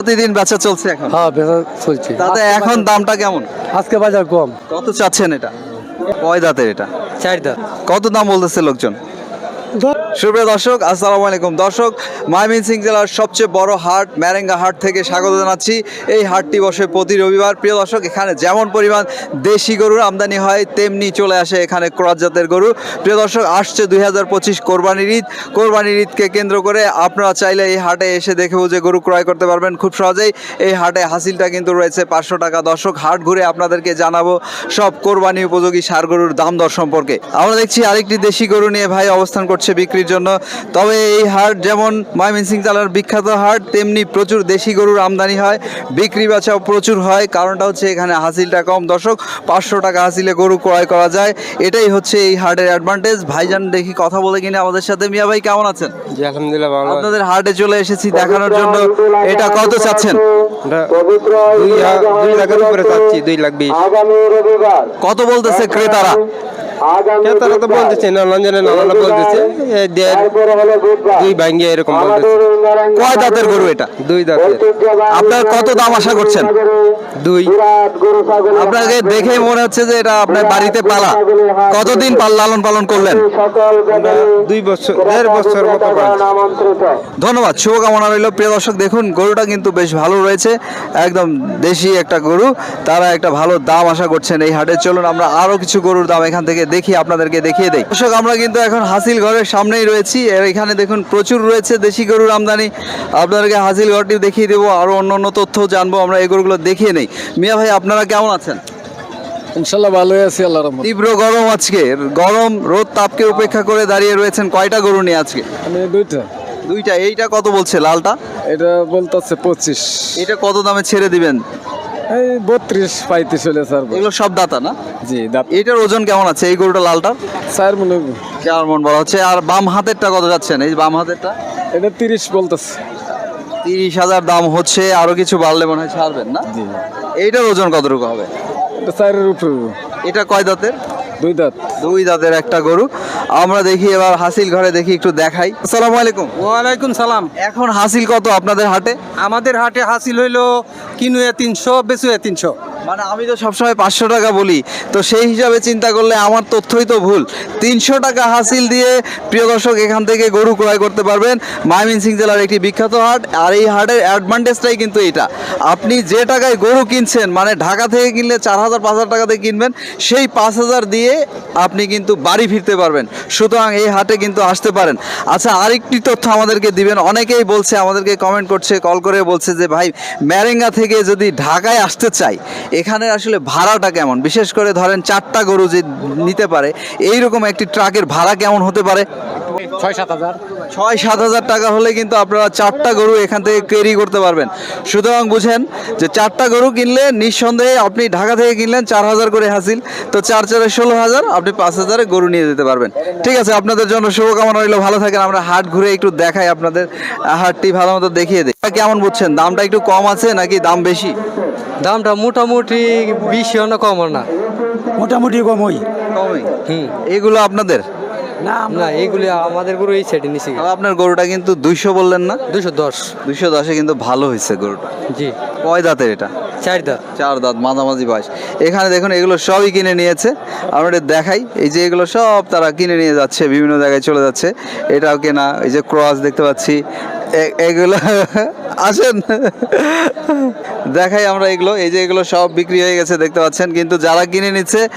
প্রতিদিন বেচা চলছে এখন? হ্যাঁ বেচা চলছে। তাতে এখন দামটা কেমন? আজকে বাজার কম। কত চাচ্ছেন এটা? কয় দাঁতের এটা? চারটা কত দাম বলতেছে লোকজন? সুপ্রিয় দর্শক, আসসালামু আলাইকুম। দর্শক ময়মনসিং জেলার সবচেয়ে বড় হাট, ম্যারেঙ্গা হাট থেকে স্বাগত জানাচ্ছি। এই হাটটি বসে প্রতি রবিবার। প্রিয় দর্শক, এখানে যেমন পরিমাণ দেশি গরুর আমদানি হয়, তেমনি চলে আসে এখানে ক্রস জাতের গরু। প্রিয় দর্শক, আসছে দুই হাজার পঁচিশ কোরবানির ঈদ। কোরবানির ঈদকে কেন্দ্র করে আপনারা চাইলে এই হাটে এসে দেখে বুঝে গরু ক্রয় করতে পারবেন খুব সহজেই। এই হাটে হাসিলটা কিন্তু রয়েছে পাঁচশো টাকা। দর্শক, হাট ঘুরে আপনাদেরকে জানাব সব কোরবানি উপযোগী সার গরুর দাম দর সম্পর্কে। আমরা দেখছি আরেকটি দেশি গরু নিয়ে ভাই অবস্থান করছে। বিক্রির জন্য। তবে এই হাট যেমন ময়মনসিং জেলার বিখ্যাত হাট তেমনি প্রচুর দেশি গরুর আমদানি হয় বিক্রি বাচাও প্রচুর হয়। কারণটা হচ্ছে এখানে হাসিলটা কম। দর্শক পাঁচশো টাকা হাসিলে গরু ক্রয় করা যায়। এটাই হচ্ছে এই হাটের অ্যাডভান্টেজ ভাইজান দেখি কথা বলে কিনে আমাদের সাথে। মিয়া ভাই কেমন আছেন? জি আলহামদুলিল্লাহ ভালো আপনাদের হাটে চলে এসেছি দেখানোর জন্য। এটা কত চাচ্ছেন? দুই লাখ- দুই লাখের উপরে চাচ্ছি দুই লাখ বিশ। কত বলতেছে ক্রেতারা? তারা তো বলতেছে বলতেছে দুই ভাঙ্গি এরকম বলতেছে। কয় দাঁতের গরু এটা? দুই দাঁতের আপনার কত দাম আশা করছেন? দুই। আপনাকে দেখে মনে হচ্ছে যে এটা আপনার বাড়িতে পালা। কতদিন পাল লালন পালন করলেন? দুই বছর দেড় বছর মতো। ধন্যবাদ শুভকামনা রইল। প্রিয় দর্শক দেখুন গরুটা কিন্তু বেশ ভালো রয়েছে। একদম দেশি একটা গরু। তারা একটা ভালো দাম আশা করছেন এই হাটে। চলুন আমরা আরও কিছু গরুর দাম এখান থেকে দেখি আপনাদেরকে দেখিয়ে দেই। দর্শক আমরা কিন্তু এখন হাসিল ঘরের সামনেই রয়েছি। এখানে দেখুন প্রচুর রয়েছে দেশি গরুর আমদানি। আপনাদেরকে হাসিল ঘরটি দেখিয়ে দেবো আরও অন্য অন্য তথ্য জানব আমরা এই গরুগুলো দেখিয়ে নেই। মিয়া ভাই আপনারা কেমন আছেন? ইনশাল্লাহ ভালোই আছি আল্লাহ রহমত। তীব্র গরম আজকে। গরম রোদ তাপকে উপেক্ষা করে দাঁড়িয়ে রয়েছেন কয়টা গরু নিয়ে আজকে? আমি দুইটা। দুইটা। এইটা কত বলছে লালটা? এটা বলতেছে পঁচিশ। এটা কত দামে ছেড়ে দিবেন? এই বত্রিশ পঁয়ত্রিশ হলে স্যার এগুলো সব দাতা না? জি দাঁত। এটার ওজন কেমন আছে এই গরুটা লালটার? স্যার মনে চার মন বলা হচ্ছে? আর বাম হাতেরটা কত যাচ্ছেন এই বাম হাতেরটা? এটা তিরিশ বলতেছে। তিরিশ হাজার দাম হচ্ছে আরও কিছু বাড়লে মনে হয় ছাড়বেন না? জি। এইটার ওজন কতটুকু হবে? এটা স্যারের উপরে। এটা কয় দাঁতের? দুই দাঁত। দুই দাঁতের একটা গরু। আমরা দেখি এবার হাসিল ঘরে দেখি একটু দেখাই। আসসালামু আলাইকুম। ওয়ালাইকুম সালাম। এখন হাসিল কত আপনাদের হাটে? আমাদের হাটে হাসিল হইল কিনুয়ে তিনশো বেচুয়ে তিনশো। মানে আমি তো সবসময় পাঁচশো টাকা বলি। তো সেই হিসাবে চিন্তা করলে আমার তথ্যই তো ভুল। তিনশো টাকা হাসিল দিয়ে প্রিয় দর্শক এখান থেকে গরু ক্রয় করতে পারবেন সিং জেলার একটি বিখ্যাত হাট, আর এই হাটের অ্যাডভান্টেজটাই কিন্তু এটা আপনি যে টাকায় গরু কিনছেন মানে ঢাকা থেকে কিনলে চার হাজার, পাঁচ হাজার টাকাতে কিনবেন, সেই পাঁচ হাজার দিয়ে আপনি কিন্তু বাড়ি ফিরতে পারবেন। সুতরাং এই হাটে কিন্তু আসতে পারেন। আচ্ছা আরেকটি তথ্য আমাদেরকে দিবেন। অনেকেই বলছে, আমাদেরকে কমেন্ট করছে কল করে বলছে যে, ভাই ম্যারেঙ্গা থেকে যদি ঢাকায় আসতে চাই এখানে আসলে ভাড়াটা কেমন? বিশেষ করে ধরেন চারটা গরু যে নিতে পারে এইরকম একটি ট্রাকের ভাড়া কেমন হতে পারে? ছয় সাত হাজার। ছয় সাত হাজার টাকা হলে কিন্তু আপনারা চারটা গরু এখান থেকে ক্যারি করতে পারবেন। সুতরাং বুঝেন যে চারটা গরু কিনলে নিঃসন্দেহে আপনি ঢাকা থেকে কিনলেন চার হাজার করে হাসিল। তো চার চারে ষোলো হাজার আপনি পাঁচ হাজারে গরু নিয়ে যেতে পারবেন। ঠিক আছে আপনাদের জন্য শুভকামনা রইল ভালো থাকেন। আমরা হাট ঘুরে একটু দেখাই আপনাদের হাটটি ভালো মতো দেখিয়ে দিই। কেমন বুঝছেন? দামটা একটু কম আছে নাকি দাম বেশি? দামটা মোটামুটি বিশ না কম না। মোটামুটি কম ওই কমই? হুম। এগুলো আপনাদের? না না এইগুলি আমাদের গরু এই সাইডে তবে আপনার গরুটা কিন্তু দুইশো বললেন না? দুশো দশ। দুইশো দশে কিন্তু ভালো হয়েছে গরুটা। জি। কয় দাঁতের এটা? চার দাঁত। চার দাঁত মাঝামাঝি বয়স। এখানে দেখুন এগুলো সবই কিনে নিয়েছে। আমরা এটা দেখাই। এই যে এগুলো সব তারা কিনে নিয়ে যাচ্ছে বিভিন্ন জায়গায় চলে যাচ্ছে। এটাও কেনা এই যে ক্রস দেখতে পাচ্ছি। এ- এগুলো আসেন। দেখাই আমরা এগুলো। এই যে এগুলো সব বিক্রি হয়ে গেছে, দেখতে পাচ্ছেন। কিন্তু যারা কিনে নিচ্ছে,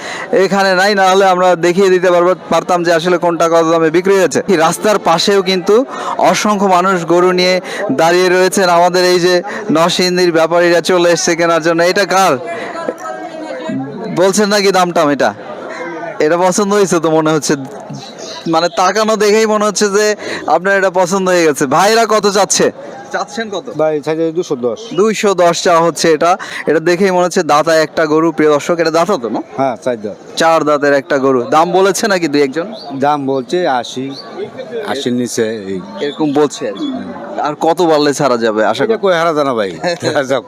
এখানে নাই, না হলে আমরা দেখিয়ে দিতে পারব পারতাম যে আসলে কোনটা কত দামে বিক্রি হয়েছে। রাস্তার পাশেও কিন্তু অসংখ্য মানুষ গরু নিয়ে দাঁড়িয়ে রয়েছেন। আমাদের এই যে নরসিংদীর ব্যাপারীরা চলে এসছে কেনার জন্য। এটা কার? বলছেন নাকি দামটাম এটা? এটা পছন্দ হয়েছে তো মনে হচ্ছে। মানে তাকানো দেখেই মনে হচ্ছে যে আপনার এটা পছন্দ হয়ে গেছে। ভাইরা কত চাচ্ছে? চাচ্ছেন কত? ভাই চাইছে দুশো দশ। দুইশো দশ চা হচ্ছে এটা। এটা দেখেই মনে হচ্ছে দাতা একটা গরু প্রিয় দর্শক এটা দাতা তো না? হ্যাঁ চার দাঁত। চার দাঁতের একটা গরু। দাম বলেছে নাকি দুই একজন? দাম বলছে আশি। আশির নিচে এই। এরকম বলছে আর কি। আর কত বাড়লে ছাড়া যাবে? আশা করি কই হারা জানা ভাই। যাক।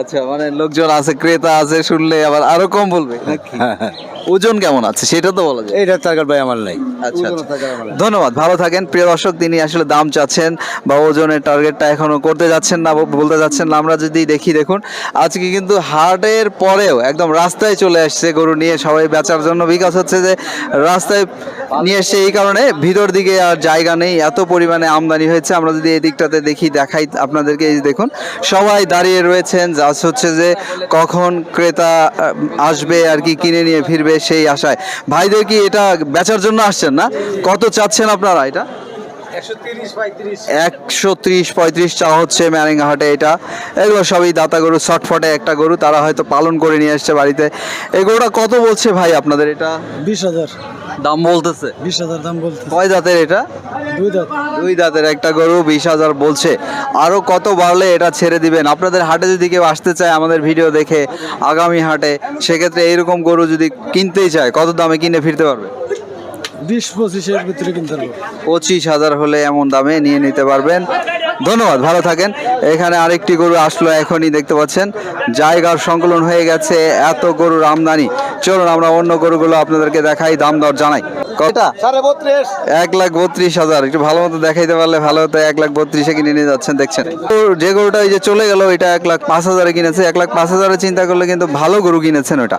আচ্ছা মানে লোকজন আছে ক্রেতা আছে শুনলে আবার আরও কম বলবে নাকি? ওজন কেমন আছে? সেটা তো বলা যায়। এইটা টার্গেট ভাই আমার নাই। আচ্ছা আচ্ছা। ধন্যবাদ ভালো থাকেন। প্রিয় দর্শক তিনি আসলে দাম চাচ্ছেন বা ওজনের টার্গেটটা এখনও করতে যাচ্ছেন না বলতে যাচ্ছেন না। আমরা যদি দেখি, দেখুন, আজকে কিন্তু হাটের পরেও একদম রাস্তায় চলে আসছে গরু নিয়ে। সবাই বেচার জন্য বিকাশ হচ্ছে যে রাস্তায় নিয়ে এসছে এই কারণে। ভিতর দিকে আর জায়গা নেই। এত পরিমাণে আমদানি হয়েছে। আমরা যদি এই দিকটাতে দেখি, দেখাই আপনাদেরকে। এই দেখুন, সবাই দাঁড়িয়ে রয়েছেন। যা হচ্ছে যে কখন ক্রেতা আসবে আর কি, কিনে নিয়ে ফিরবে সেই আশায়। ভাইদের কি এটা বেচার জন্য আসছেন না? কত চাচ্ছেন আপনারা এটা? একশো ত্রিশ পঁয়ত্রিশ। চা হচ্ছে ম্যারেঙ্গা হাটে এটা। এগুলো সবই দাতা গরু শর্টফটে একটা গরু তারা হয়তো পালন করে নিয়ে এসছে বাড়িতে। এই গরুটা কত বলছে ভাই আপনাদের এটা? বিশ হাজার। দাম বলতেছে। বিশ হাজার দাম বলতে কয় দাঁতের এটা? দুই দাঁত। দুই দাঁতের একটা গরু বিশ হাজার বলছে। আরও কত বাড়লে এটা ছেড়ে দিবেন? আপনাদের হাটে যদি কেউ আসতে চায় আমাদের ভিডিও দেখে আগামী হাটে সেক্ষেত্রে এইরকম গরু যদি কিনতেই চায় কত দামে কিনে ফিরতে পারবে? বিশ পঁচিশের ভিতরে কিনতে পারব। পঁচিশ হাজার হলে এমন দামে নিয়ে নিতে পারবেন। ধন্যবাদ ভালো থাকেন। এখানে আরেকটি গরু আসলো এখনই দেখতে পাচ্ছেন। জায়গার সংকলন হয়ে গেছে এত গরুর আমদানি। চলুন আমরা অন্য গরুগুলো আপনাদেরকে দেখাই দাম দর জানাই। এক লাখ বত্রিশ হাজার। একটু ভালো মতো দেখাইতে পারলে ভালো হতো এক লাখ বত্রিশে কিনে নিয়ে যাচ্ছেন দেখছেন। যে গরুটা এই যে চলে গেল এটা এক লাখ পাঁচ হাজারে কিনেছে। এক লাখ পাঁচ হাজারে চিন্তা করলে কিন্তু ভালো গরু কিনেছেন ওটা।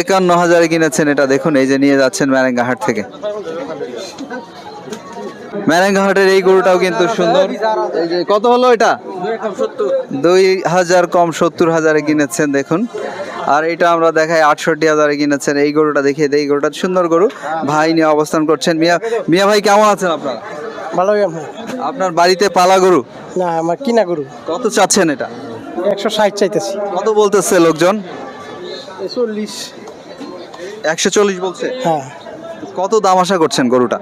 একান্ন হাজারে কিনেছেন এটা দেখুন এই যে নিয়ে যাচ্ছেন ম্যারেঙ্গা হাট থেকে। ম্যারেঙ্গা হাটের এই গরুটাও কিন্তু সুন্দর। এই যে কত হলো এটা? দুই হাজার কম সত্তর হাজারে কিনেছেন দেখুন। আর এটা আমরা দেখাই আটষট্টি হাজারে কিনেছেন। এই গরুটা দেখিয়ে দেই এই গরুটা সুন্দর গরু। ভাই নিয়ে অবস্থান করছেন। মিয়া মিয়া ভাই কেমন আছেন আপনারা? আমি আপনার বাড়িতে পালা গরু? না আমার কিনা গরু। কত চাচ্ছেন এটা? একশো ষাট চাইতেছি। কত বলতেছে লোকজন? চল্লিশ একশো চল্লিশ বলছে? হ্যাঁ। কত দাম আশা করছেন গরুটা?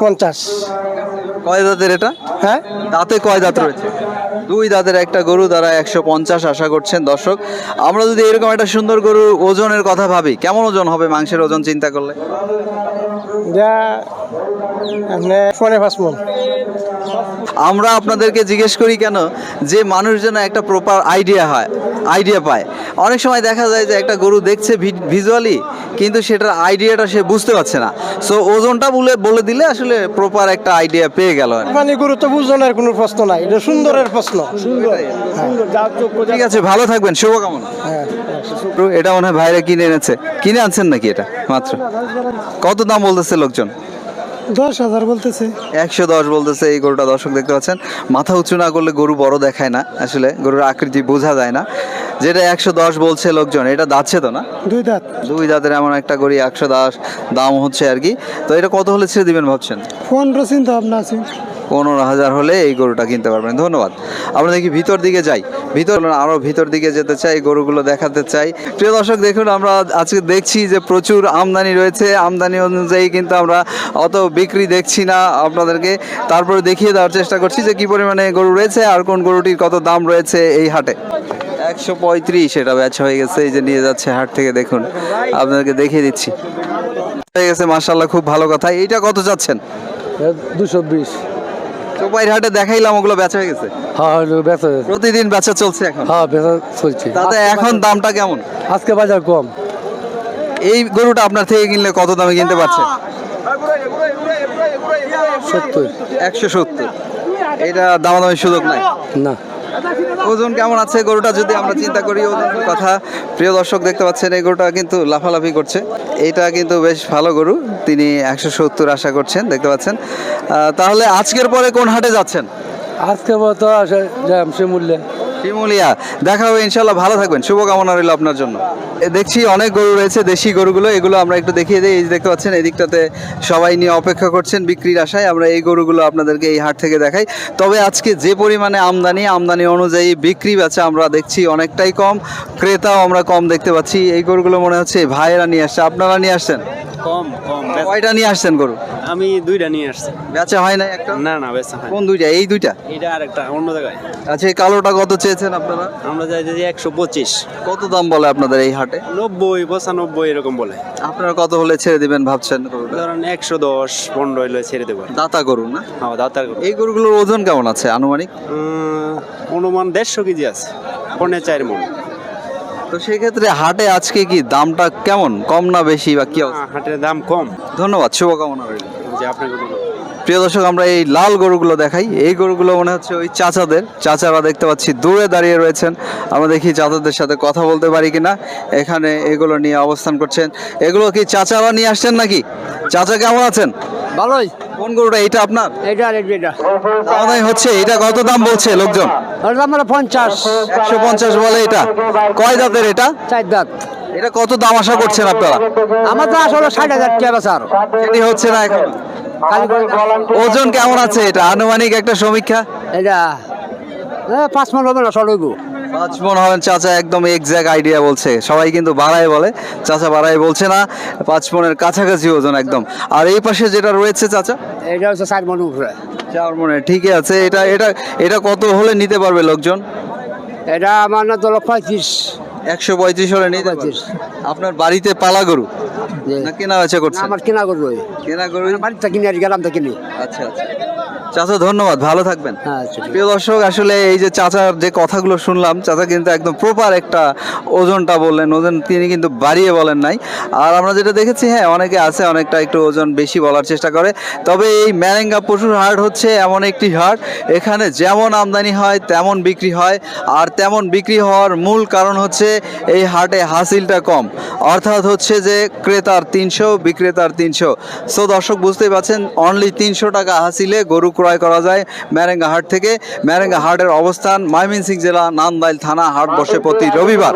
পঞ্চাশ। কয় দাঁতের এটা? হ্যাঁ? দাঁতে কয় দাঁত রয়েছে? দুই দাঁতের একটা গরু দ্বারা একশো পঞ্চাশ আশা করছেন দর্শক। আমরা যদি এরকম একটা সুন্দর গরু ওজনের কথা ভাবি কেমন ওজন হবে মাংসের ওজন চিন্তা করলে? যা আমরা আপনাদেরকে জিজ্ঞেস করি কেন যে মানুষ যেন একটা প্রপার আইডিয়া হয়। আইডিয়া পায়। অনেক সময় দেখা যায় যে একটা গরু দেখছে ভিজুয়ালি কিন্তু সেটার আইডিয়াটা সে বুঝতে পারছে না। সো ওজনটা বলে বলে দিলে আসলে প্রপার একটা আইডিয়া পেয়ে গেল মানে গরু তো বুঝনের কোনো প্রশ্ন নাই এটা সুন্দরের প্রশ্ন। সুন্দর। সুন্দর যা চোখ ঠিক আছে ভালো থাকবেন শুভকামনা। হ্যাঁ। এটা মনে হয় ভাইরা কিনে এনেছে। কিনে আনছেন নাকি এটা? মাত্র। কত দাম বলতেছে লোকজন? দশ হাজার বলতেছে। একশো দশ বলতেছে এই গরুটা দর্শক দেখতে পাচ্ছেন। মাথা উঁচু না করলে গরু বড় দেখায় না আসলে গরুর আকৃতি বোঝা যায় না। যেটা একশো দশ বলছে লোকজন এটা দাচ্ছে তো না? দুই দাঁত। দুই দাঁতের এমন একটা গড়ি একশো দশ দাম হচ্ছে আর কি। তো এটা কত হলে ছেড়ে দিবেন ভাবছেন? পনেরো চিন্তা ভাবনা আছে। পনেরো হাজার হলে এই গরুটা কিনতে পারবেন। ধন্যবাদ। আমরা দেখি ভিতর দিকে যাই। ভিতর আরও ভিতর দিকে যেতে চাই, গরুগুলো দেখাতে চাই। প্রিয় দর্শক, দেখুন, আমরা আজকে দেখছি যে প্রচুর আমদানি রয়েছে। আমদানি অনুযায়ী কিন্তু আমরা অত বিক্রি দেখছি না আপনাদেরকে। তারপরে দেখিয়ে দেওয়ার চেষ্টা করছি যে কি পরিমাণে গরু রয়েছে আর কোন গরুটির কত দাম রয়েছে এই হাটে। একশো পঁয়ত্রিশ এটা ব্যাচ হয়ে গেছে, এই যে নিয়ে যাচ্ছে হাট থেকে, দেখুন। আপনাদেরকে দেখিয়ে দিচ্ছি। হয়ে গেছে মার্শাল্লাহ খুব ভালো কথা। এইটা কত চাচ্ছেন? দুশো বিশ। চোপাইর হাটে দেখাইলাম ওগুলো বেচা হয়ে গেছে। হ্যাঁ বেচা প্রতিদিন বেচা চলছে এখন। হ্যাঁ বেচা চলছে। তাতে এখন দামটা কেমন? আজকে বাজার কম। এই গরুটা আপনার থেকে কিনলে কত দামে কিনতে পারছেন সত্তর। একশো সত্তর। এটা দামাদামির সুযোগ নাই? না। ওজন কেমন আছে গরুটা যদি আমরা চিন্তা করি ওজনের কথা। প্রিয় দর্শক দেখতে পাচ্ছেন, এই গরুটা কিন্তু লাফালাফি করছে। এটা কিন্তু বেশ ভালো গরু, তিনি একশো সত্তর আশা করছেন, দেখতে পাচ্ছেন। তাহলে আজকের পরে কোন হাটে যাচ্ছেন? আজকে তো আসে মূল্যে। শিমুলিয়া। দেখা হবে ইনশাল্লাহ ভালো থাকবেন। শুভকামনা রইল আপনার জন্য। দেখছি অনেক গরু রয়েছে, দেশি গরুগুলো। এগুলো আমরা একটু দেখিয়ে দিই। এই দেখতে পাচ্ছেন, এদিকটাতে সবাই নিয়ে অপেক্ষা করছেন বিক্রির আশায়। আমরা এই গরুগুলো আপনাদেরকে এই হাট থেকে দেখাই। তবে আজকে যে পরিমাণে আমদানি আমদানি অনুযায়ী বিক্রি বেচা আমরা দেখছি অনেকটাই কম। ক্রেতাও আমরা কম দেখতে পাচ্ছি। এই গরুগুলো মনে হচ্ছে ভাইয়েরা নিয়ে আসছে। আপনারা নিয়ে আসছেন? কম কম। কয়টা নিয়ে আসছেন গরু? আমি দুইটা নিয়ে আসছি। বেচা হয় না একটা? না না বেচা হয় কোন দুইটা? এই দুইটা? এটা আর একটা অন্য জায়গায়। আচ্ছা এই কালোটা কত চেয়েছেন আপনারা? আমরা যাই যে একশো পঁচিশ। কত দাম বলে আপনাদের এই হাটে? নব্বই পঁচানব্বই এরকম বলে। আপনারা কত হলে ছেড়ে দিবেন ভাবছেন ধরেন একশো দশ পনেরো হলে ছেড়ে দেবো। দাতা গরু না? হ্যাঁ দাতার গরু। এই গরুগুলোর ওজন কেমন আছে আনুমানিক? অনুমান দেড়শো কেজি আছে পনেরো চার মন। তো সেক্ষেত্রে হাটে আজকে কি দামটা কেমন? কম না বেশি বা কি অবস্থা? হাটের দাম কম। ধন্যবাদ শুভকামনা রইল। যে আপনাকে প্রিয় দর্শক আমরা এই লাল গরুগুলো দেখাই। এই গরুগুলো মনে হচ্ছে ওই চাচাদের। চাচারা দেখতে পাচ্ছি দূরে দাঁড়িয়ে রয়েছেন। আমরা দেখি চাচাদের সাথে কথা বলতে পারি কিনা। এখানে এগুলো নিয়ে অবস্থান করছেন। এগুলো কি চাচারা নিয়ে আসছেন নাকি? চাচা কেমন আছেন? ভালোই। কোন গরুটা? এটা আপনার? এটা আর এটা দাম হচ্ছে এটা কত দাম বলছে লোকজন? ওর দাম হলো পঞ্চাশ। একশো পঞ্চাশ বলে এটা। কয় দাঁতের এটা? চার দাঁত। এটা কত দাম আশা করছেন আপনারা? আমার তো আসলে ষাট হাজার টাকা বেচার সেটি হচ্ছে না এখন। ওজন কেমন আছে এটা? আনুমানিক একটা সমীক্ষা? এটা পাঁচ মন হবে না সরইব পাঁচ মন হবেন চাচা একদম আইডিয়া বলছে। সবাই কিন্তু বাড়ায় বলে। চাচা বাড়ায় বলছে না পাঁচ মনের কাছাকাছি ওজন একদম। আর এই পাশে যেটা রয়েছে চাচা? এটা হচ্ছে চার মন উপরে। চার মনে ঠিকই আছে। এটা এটা এটা কত হলে নিতে পারবে লোকজন? এটা আমার না তোর পঁয়ত্রিশ। একশো পঁয়ত্রিশ হলে নিতে পঁয়ত্রিশ। আপনার বাড়িতে পালা গরু? না কেনা আছে করছে আমার কেনা গরু কেনা গরু? বাড়িতে কিনে আর গেলাম তো কিনে। আচ্ছা আচ্ছা। চাচা ধন্যবাদ ভালো থাকবেন। হ্যাঁ আচ্ছা। প্রিয় দর্শক আসলে এই যে চাচার যে কথাগুলো শুনলাম চাচা কিন্তু একদম প্রপার একটা ওজনটা বললেন ওজন তিনি কিন্তু বাড়িয়ে বলেন নাই। আর আমরা যেটা দেখেছি হ্যাঁ অনেকে আছে অনেকটা একটু ওজন বেশি বলার চেষ্টা করে। তবে এই ম্যারেঙ্গা পশুর হাট হচ্ছে এমন একটি হাট এখানে যেমন আমদানি হয় তেমন বিক্রি হয়। আর তেমন বিক্রি হওয়ার মূল কারণ হচ্ছে এই হাটে হাসিলটা কম। অর্থাৎ হচ্ছে যে ক্রেতার তিনশো বিক্রেতার তিনশো। সো দর্শক বুঝতেই পারছেন অনলি তিনশো টাকা হাসিলে গরু ক্রয় করা যায়। ম্যারেঙ্গা হাট থেকে ম্যারেঙ্গা হাটের অবস্থান, ময়মনসিংহ জেলা, নান্দাইল থানা হাট বসে প্রতি রবিবার।